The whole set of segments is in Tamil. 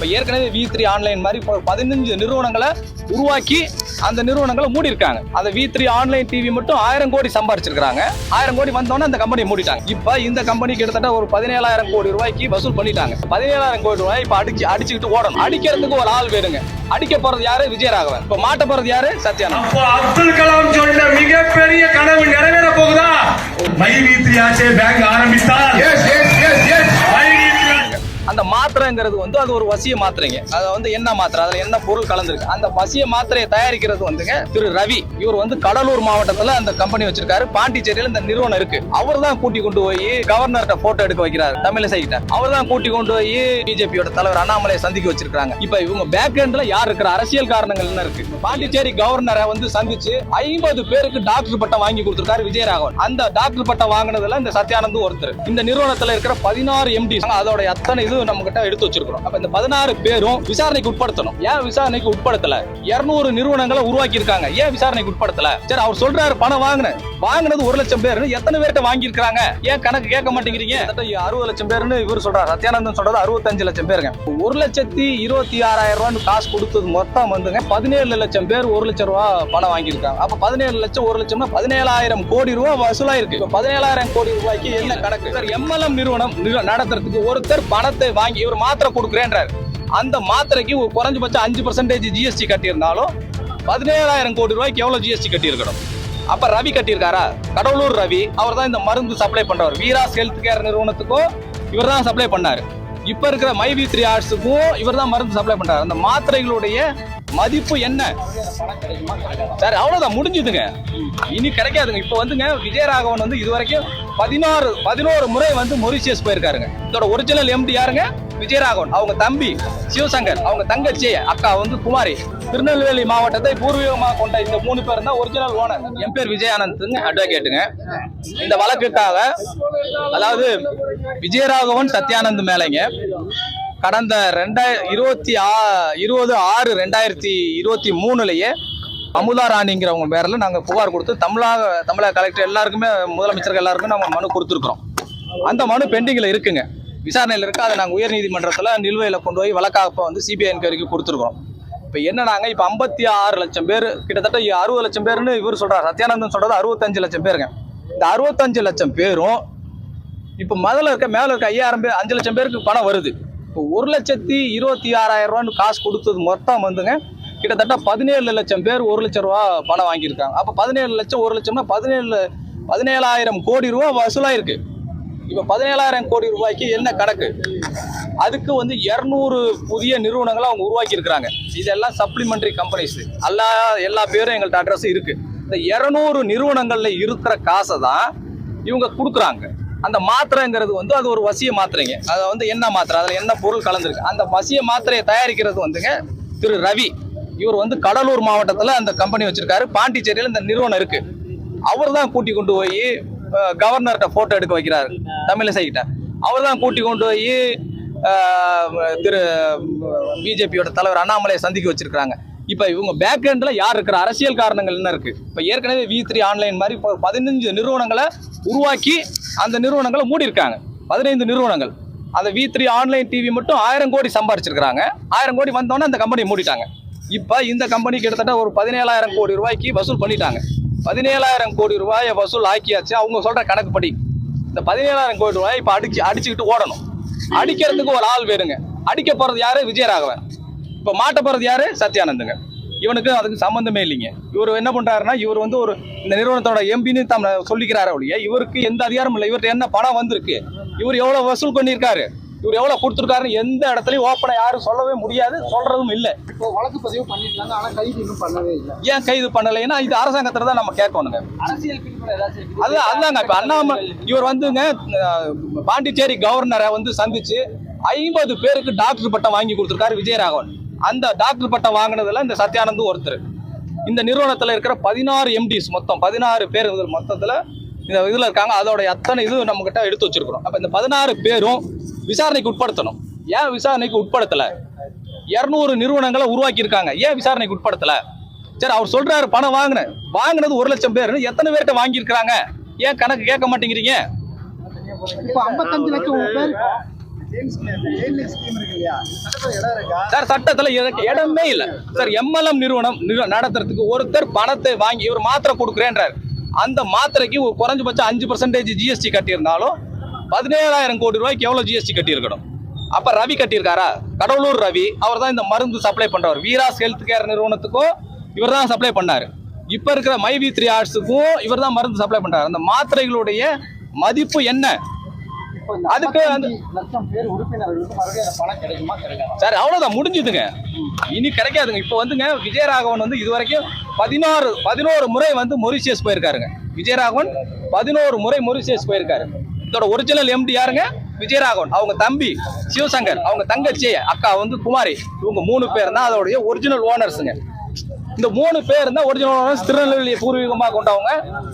இப்போ ஏற்கனவே வி த்ரீ ஆன்லைன் மாதிரி இப்போ பதினஞ்சு நிறுவனங்களை உருவாக்கி அந்த நிறுவனங்களை மூடி இருக்காங்க அந்த வி த்ரீ ஆன்லைன் டிவி மட்டும் ஆயிரம் கோடி சம்பாரிச்சிருக்காங்க ஆயிரம் கோடி வந்தோடனே அந்த கம்பெனி மூடிட்டாங்க. இப்போ இந்த கம்பெனி கிட்டத்தட்ட ஒரு பதினேழாயிரம் கோடி ரூபாய்க்கு வசூல் பண்ணிட்டாங்க. பதினேழாயிரம் கோடி ரூபாய் இப்போ அடிச்சு அடிச்சுக்கிட்டு ஓடணும். அடிக்கிறதுக்கு ஒரு ஆள் வேணுங்க. அடிக்க போறது யாரு? விஜயராகவன். இப்போ மாட்ட போறது யாரு? சத்யானந்த் அப்போ அப்துல் கலாம் சொன்ன மிகப்பெரிய கனவு நிறைவேற போகுதா? மை வீத்திரியாச்சே பேங்க் ஆரம்பித்தால். மை வீத்திரியாச்சே அந்த மாத்திரைங்கிறது வந்து அது ஒரு வசிய மாத்திரைங்க அது வந்து என்ன மாத்திரை அதுல என்ன பொருள் கலந்துருக்கு. அந்த வசிய மாத்திரையை தயாரிக்கிறது வந்துங்க திரு ரவி. இவர் வந்து கடலூர் மாவட்டத்துல அந்த கம்பெனி வச்சிருக்காரு. பாண்டிச்சேரியில இந்த நிறுவனம் இருக்கு. அவர் தான் கூட்டி கொண்டு போய் கவர்னர்கிட்ட போட்டோ எடுக்க வைக்கிறாரு தமிழிசை கிட்ட அவர் தான் கூட்டி கொண்டு போய் பிஜேபியோட தலைவர் அண்ணாமலையை சந்திக்க வச்சிருக்காங்க இப்ப இவங்க பேக் எண்ட்ல யார் இருக்கிற அரசியல் காரணங்கள் என்ன இருக்கு? பாண்டிச்சேரி கவர்னரை வந்து சந்திச்சு ஐம்பது பேருக்கு டாக்டர் பட்டம் வாங்கி கொடுத்திருக்காரு விஜயராகவன். அந்த டாக்டர் பட்டம் வாங்கினதுல இந்த சத்யானந்த் ஒருத்தர். இந்த நிறுவனத்துல இருக்கிற பதினாறு எம்டி அதோட அத்தனை இது நம்ம கிட்ட எடுத்து வச்சிருக்கிறோம் அப்ப இந்த பதினாறு பேரும் விசாரணைக்கு உட்படுத்தணும். ஏன் விசாரணைக்கு உட்படுத்தல? 200 நிறுவனங்களை உருவாக்கி இருக்காங்க ஏன் விசாரணைக்கு உட்படுத்தல? சரி அவர் சொல்றாரு பணம் வாங்கினேன். வாங்கினது ஒரு லட்சம் பேர் எத்தனை பேர்கிட்ட வாங்கி இருக்காங்க ஏன் கணக்கு கேட்க மாட்டேங்கிறீங்க? அறுபது லட்சம் பேர்னு இவர் சொல்றாரு. சத்யானந்தன் சொல்றது அறுபத்தஞ்சு லட்சம் பேருங்க. ஒரு லட்சத்தி இருபத்தி ஆறாயிரம் ரூபான்னு காசு கொடுத்தது மொத்தம் வந்துங்க. பதினேழு லட்சம் பேர் ஒரு லட்சம் ரூபா பணம் வாங்கியிருக்காங்க. அப்ப பதினேழு லட்சம் ஒரு லட்சம்னா பதினேழாயிரம் கோடி ரூபாய் வசூலாயிருக்கு. இப்ப பதினேழாயிரம் கோடி ரூபாய்க்கு என்ன கணக்கு? சார் எம்எல்எம் நிறுவனம் நிறு- நடத்துறதுக்கு ஒருத்தர் பணத்தை வாங்கி இவர் மாத்திரை கொடுக்குறேன்றாரு. அந்த மாத்திரைக்கு ஒரு குறைஞ்சபட்சம் அஞ்சு பர்சன்டேஜ் ஜிஎஸ்டி கட்டியிருந்தாலும் பதினேழாயிரம் கோடி ரூபாய்க்கு எவ்வளோ ஜிஎஸ்டி கட்டியிருக்கணும்? அப்போ ரவி கட்டியிருக்காரா? கடவுளூர் ரவி அவர் தான் இந்த மருந்து சப்ளை பண்ணுறவர் வீராஸ் ஹெல்த் கேர் நிறுவனத்துக்கும் இவர் தான் சப்ளை பண்ணார். இப்போ இருக்கிற மைவி த்ரீ ஆர்ட்ஸுக்கும் இவர் தான் மருந்து சப்ளை பண்ணுறாரு அந்த மாத்திரைகளுடைய மதிப்பு என்ன? சார் அவ்வளோதான் முடிஞ்சுதுங்க. இனி கிடைக்காதுங்க. இப்போ வந்துங்க விஜயராகவன் வந்து இது வரைக்கும் பதினாறு பதினோரு முறை வந்து மொரிஷியஸ் போயிருக்காருங்க. இதோட ஒரிஜினல் எம்டி யாருங்க? விஜயராகவன். அவங்க தம்பி சிவசங்கர். அவங்க தங்கச்சி அக்கா வந்து குமாரி. திருநெல்வேலி மாவட்டத்தை பூர்வீகமாக கொண்ட இந்த மூணு பேர் தான் ஒரிஜினல் ஓனர் என் பேர் விஜயானந்த்ங்க அட்வொகேட்டுங்க இந்த வழக்குக்காக அதாவது விஜயராகவன் சத்யானந்த் மேலைங்க. கடந்த ரெண்டாய இருபத்தி ஆ இருபது ஆறு ரெண்டாயிரத்தி இருபத்தி மூணுலேயே அமுதா ராணிங்கிறவங்க பேரில் நாங்கள் புகார் கொடுத்து தமிழக தமிழக கலெக்டர் எல்லாருக்குமே முதலமைச்சர்கள் எல்லாருக்கும் நாங்கள் மனு கொடுத்துருக்குறோம். அந்த மனு பெண்டிங்கில் இருக்குங்க. விசாரணையில் இருக்குது அதை நாங்கள் உயர்நீதிமன்றத்தில் நிலுவையில் கொண்டு போய் வழக்காக வந்து சிபிஐ என்கொயரிக்கு கொடுத்துருக்கோம் இப்போ என்னடாங்க இப்போ ஐம்பத்தி ஆறு லட்சம் பேர் கிட்டத்தட்ட அறுபது லட்சம் பேர்னு இவர் சொல்கிறார் சத்யானந்தன் சொல்கிறது அறுபத்தஞ்சு லட்சம் பேருங்க. இந்த அறுபத்தஞ்சு லட்சம் பேரும் இப்போ முதல்ல இருக்க மேலே இருக்க ஐயாயிரம் பேர் அஞ்சு லட்சம் பேருக்கு பணம் வருது. இப்போ ஒரு லட்சத்தி இருபத்தி ஆறாயிரம் ரூபான்னு காசு கொடுத்தது மொத்தம் வந்துங்க. கிட்டத்தட்ட பதினேழு லட்சம் பேர் ஒரு லட்சம் ரூபா பணம் வாங்கியிருக்காங்க. அப்போ பதினேழு லட்சம் ஒரு லட்சம்னா பதினேழு பதினேழாயிரம் கோடி ரூபா வசூலாயிருக்கு. இப்போ பதினேழாயிரம் கோடி ரூபாய்க்கு என்ன கணக்கு? அதுக்கு வந்து இரநூறு புதிய நிறுவனங்களை அவங்க உருவாக்கி இருக்கிறாங்க இதெல்லாம் சப்ளிமெண்ட்ரி கம்பெனிஸ் எல்லா எல்லா பேரும் எங்கள்கிட்ட அட்ரஸ் இருக்குது இந்த இரநூறு நிறுவனங்களில் இருக்கிற காசை தான் இவங்க கொடுக்குறாங்க. அந்த மாத்திரைங்கிறது வந்து அது ஒரு வசிய மாத்திரைங்க. அது வந்து என்ன மாத்திரை? அதில் என்ன பொருள் கலந்துருக்கு? அந்த வசிய மாத்திரையை தயாரிக்கிறது வந்துங்க திரு ரவி. இவர் வந்து கடலூர் மாவட்டத்தில் அந்த கம்பெனி வச்சிருக்காரு. பாண்டிச்சேரியில் இந்த நிறுவனம் இருக்கு. அவர் தான் கூட்டி கொண்டு போய் கவர்னர்கிட்ட ஃபோட்டோ எடுக்க வைக்கிறார். தமிழிசைகிட்ட. அவர் தான் கூட்டி கொண்டு போய் திரு பிஜேபியோட தலைவர் அண்ணாமலையை சந்திக்க வச்சுருக்கிறாங்க. இப்போ இவங்க பேக் யார் இருக்கிற? அரசியல் காரணங்கள் என்ன இருக்குது இப்போ ஏற்கனவே வி த்ரீ ஆன்லைன் மாதிரி இப்போ பதினஞ்சு நிறுவனங்களை உருவாக்கி அந்த நிறுவனங்களை மூடியிருக்காங்க. பதினைந்து நிறுவனங்கள். அந்த வி த்ரீ ஆன்லைன் டிவி மட்டும் ஆயிரம் கோடி சம்பாரிச்சிருக்கிறாங்க. ஆயிரம் கோடி வந்தோன்னே அந்த கம்பெனி மூடிட்டாங்க. இப்போ இந்த கம்பெனி கிட்டத்தட்ட ஒரு பதினேழாயிரம் கோடி ரூபாய்க்கு வசூல் பண்ணிட்டாங்க. பதினேழாயிரம் கோடி ரூபாயை வசூல் ஆக்கியாச்சு. அவங்க சொல்கிற கணக்குப்படி. இந்த பதினேழாயிரம் கோடி ரூபாய் இப்போ அடிச்சு அடிச்சுக்கிட்டு ஓடணும். அடிக்கிறதுக்கு ஒரு ஆள் வேணுங்க. அடிக்க போகிறது யாரு? விஜயராகவன். இப்போ மாட்ட போகிறது யாரு? சத்யானந்துங்க. இவனுக்கு அதுக்கு சம்பந்தமே இல்லைங்க. இவர் என்ன பண்றாருன்னா இவர் வந்து ஒரு இந்த நிறுவனத்தோட எம்பின்னு தம் சொல்லிக்கிறாரு ஒழிய இவருக்கு எந்த அதிகாரமும் இல்லை. இவர்கிட்ட என்ன பணம் வந்திருக்கு? இவர் எவ்வளவு வசூல் பண்ணியிருக்காரு? இவர் எவ்வளவு கொடுத்துருக்காருன்னு எந்த இடத்துலயும் ஓப்பனை யாரும் சொல்லவே முடியாது சொல்றதும் இல்லை. இப்போ வழக்கு பதிவு பண்ணிருக்காங்க ஆனா கைது இன்னும் பண்ணவே இல்லை. ஏன் கைது பண்ணலைன்னா இது அரசாங்கத்துல தான் நம்ம கேட்கணுங்க. அரசியல் பின்புலம் ஏதாச்சும் இருக்குது? அது அதுதாங்க. இப்ப அண்ணாம இவர் வந்துங்க பாண்டிச்சேரி கவர்னரை வந்து சந்திச்சு ஐம்பது பேருக்கு டாக்டர் பட்டம் வாங்கி கொடுத்துருக்காரு விஜயராகவன். அந்த டாக்டர் பட்டம் வாங்கினதுல இந்த சத்யானந்தும் ஒருத்தர். இந்த நிறுவனத்தில் இருக்கிற பதினாறு எம்டிஸ் மொத்தம் பதினாறு பேர் மொத்தத்தில் இந்த இதில் இருக்காங்க. அதோட அத்தனை இது நம்மக்கிட்ட எடுத்து வச்சிருக்கிறோம். அப்போ இந்த பதினாறு பேரும் விசாரணைக்கு உட்படுத்தணும். ஏன் விசாரணைக்கு உட்படுத்தலை? இரநூறு நிறுவனங்களை உருவாக்கியிருக்காங்க ஏன் விசாரணைக்கு உட்படுத்தலை? சரி அவர் சொல்கிறாரு பணம் வாங்கினேன் வாங்கினது ஒரு லட்சம் பேர் எத்தனை பேர்கிட்ட வாங்கியிருக்கிறாங்க? ஏன் கணக்கு கேட்க மாட்டேங்கிறீங்க? இப்போ ஐம்பத்தஞ்சு லட்சம் பேர் ஸ்கீம் சட்டத்தில் இடம் சார் சட்டத்துல இடமே இல்ல. சார் எம்எல்எம் நிறுவனம் நிறு- நடத்துறதுக்கு ஒருத்தர் பணத்தை வாங்கி இவர் மாத்திரை கொடுக்குறேன்றார். அந்த மாத்திரைக்கு ஒரு குறைஞ்சபட்சம் அஞ்சு பர்சன்டேஜ் ஜிஎஸ்டி கட்டியிருந்தாலும் பதினேழாயிரம் கோடி ரூபாய்க்கு எவ்வளோ ஜிஎஸ்டி கட்டியிருக்கணும்? அப்போ ரவி கட்டியிருக்காரா? கடவுளூர் ரவி அவர் தான் இந்த மருந்து சப்ளை பண்றவர். வீராஸ் ஹெல்த் கேர் நிறுவனத்துக்கும் இவர் தான் சப்ளை பண்ணார். இப்போ இருக்கிற மை வி த்ரீ ஆர்ட்ஸுக்கும் இவர் தான் மருந்து சப்ளை பண்றாரு. அந்த மாத்திரைகளுடைய மதிப்பு என்ன? அதுக்கு அந்த- 55 லட்சம் பேர் உறுப்பினர்களுக்கு மறுபடியும் பணம் கிடைக்குமா? கிடைக்காதா? சார் அவ்வளவுதான் முடிஞ்சுதுங்க. இனி கிடைக்காதுங்க. இப்போ வந்துங்க விஜயராகவன் வந்து இது வரைக்கும் பதினாறு பதினோரு முறை வந்து மொரிஷியஸ் போயிருக்காருங்க. விஜயராகவன் பதினோரு முறை மொரிஷியஸ் போயிருக்காரு. இதோட ஒரிஜினல் எம்டி யாருங்க? விஜயராகவன். அவங்க தம்பி சிவசங்கர். அவங்க தங்கச்சி அக்கா வந்து குமாரி. இவங்க மூணு பேர் தான் அதோடைய ஒரிஜினல் ஓனர்ஸுங்க இந்த மூணு பேர் தான் ஒரிஜினல் ஓனர்ஸ் திருநெல்வேலியை பூர்வீகமாக கொண்டவங்க.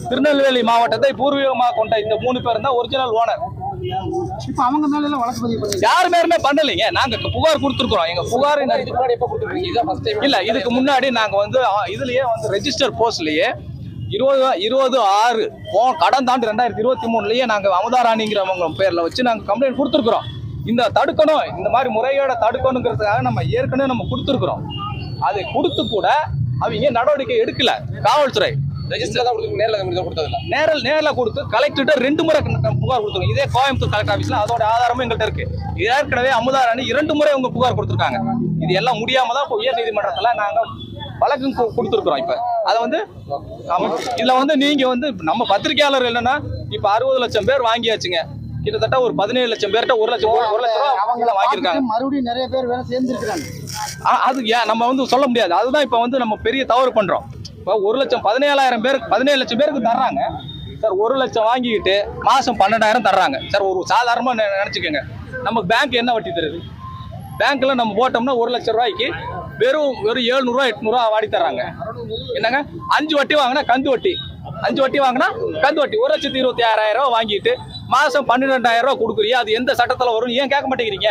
திருநெல்வேலி மாவட்டத்தை பூர்வீகமாக கொண்ட இந்த மூணு பேர் தான் ஒரிஜினல் ஓனர் இப்போ அவங்க மேல எல்லாம் வழக்கு பதிவு பண்ணி யார் மேலுமே பண்ணலைங்க. நாங்க புகார் கொடுத்துருக்கோம் எங்க புகார் இல்ல இதுக்கு முன்னாடி நாங்க வந்து இதுலயே வந்து ரெஜிஸ்டர் போஸ்ட்லயே இருபது இருபது ஆறு போ கடந்த ஆண்டு ரெண்டாயிரத்தி இருபத்தி மூணுலயே நாங்க அமுதாராணிங்கிறவங்க பேர்ல வச்சு நாங்க கம்ப்ளைண்ட் கொடுத்துருக்குறோம். இந்த தடுக்கணும் இந்த மாதிரி முறையோட தடுக்கணுங்கிறதுக்காக நம்ம ஏற்கனவே நம்ம கொடுத்துருக்குறோம். அதை கொடுத்து கூட அவங்க நடவடிக்கை எடுக்கல? காவல்துறை. ரெஜிஸ்டர் தான் கொடுத்து நேரில் கொடுத்ததில்ல. நேரில் நேரில் கொடுத்து கலெக்டர்கிட்ட ரெண்டு முறை புகார் கொடுத்துருங்க இதே கோயம்புத்தூர் கலெக்டர் ஆஃபீஸில் அதோட ஆதாரமும் எங்கள்கிட்ட இருக்கு. ஏற்கனவே அமுதாராணி இரண்டு முறை உங்க புகார் கொடுத்துருக்காங்க. இது எல்லாம் முடியாம தான் இப்போ உயர் நீதிமன்றத்தில் நாங்கள் வழக்கு கு- கொடுத்துருக்குறோம் இப்போ. அதை வந்து இதில் வந்து நீங்க வந்து நம்ம பத்திரிகையாளர் என்னன்னா இப்போ அறுபது லட்சம் பேர் வாங்கியாச்சுங்க. கிட்டத்தட்ட ஒரு பதினேழு லட்சம் பேர்கிட்ட ஒரு லட்சம் ஒரு லட்சம் ரூபா அவங்கள வாங்கியிருக்காங்க. மறுபடியும் நிறைய பேர் வேலை சேர்ந்துருக்காங்க அது ஏன் நம்ம வந்து சொல்ல முடியாது. அதுதான் இப்போ வந்து நம்ம பெரிய தவறு பண்றோம். இப்போ ஒரு லட்சம் பதினேழாயிரம் பேருக்கு பதினேழு லட்சம் பேருக்கு தர்றாங்க. சார் ஒரு லட்சம் வாங்கிக்கிட்டு மாதம் பன்னெண்டாயிரம் தர்றாங்க. சார் ஒரு சாதாரணமாக நெ- நினைச்சுக்கோங்க. நமக்கு பேங்க் என்ன வட்டி தருது? பேங்க்கில் நம்ம போட்டோம்னா ஒரு லட்சம் ரூபாய்க்கு வெறும் வெறும் ஏழ்நூறுவா எட்நூறுவா வாடி தர்றாங்க. என்னங்க? அஞ்சு வட்டி வாங்கினா கந்து வட்டி. அஞ்சு வட்டி வாங்கினா கந்து வட்டி. ஒரு லட்சத்தி இருபத்தி ஆறாயிரம் ரூபா வாங்கிட்டு மாதம் பன்னிரெண்டாயிரம் ரூபா கொடுக்குறீங்க அது எந்த சட்டத்தில் வரும் ஏன் கேட்க மாட்டேங்கிறீங்க?